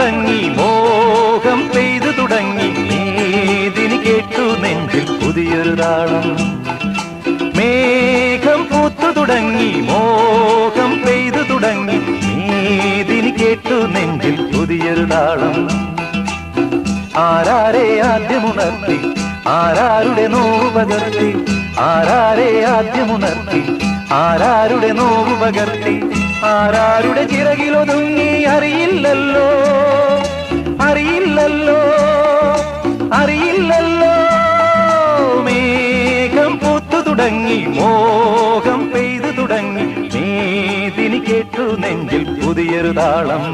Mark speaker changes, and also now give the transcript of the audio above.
Speaker 1: തുടങ്ങി മോഹം പെയ്തു തുടങ്ങി. ഏതിന് കേട്ടു നെഞ്ചിൽ പുതിയൊരു താളം. മേഘം പൂത്തു തുടങ്ങി മോഹം പെയ്തു തുടങ്ങി. ഏതിന് കേട്ടു നെഞ്ചിൽ പുതിയൊരു താളം. ആരാരെ ആദ്യമുണർത്തി ആരാരുടെ നോവ് പകർത്തി ആരാരെ ആദ്യമുണർത്തി ആരാരുടെ നോവ് പകർത്തി ആരാരുടെ ചിറകിലൊതുങ്ങി അറിയില്ലല്ലോ തുടങ്ങി മോഹം പെയ്തു തുടങ്ങി. മേദിനി കേട്ടു നെഞ്ചിൽ പുതിയൊരു താളം.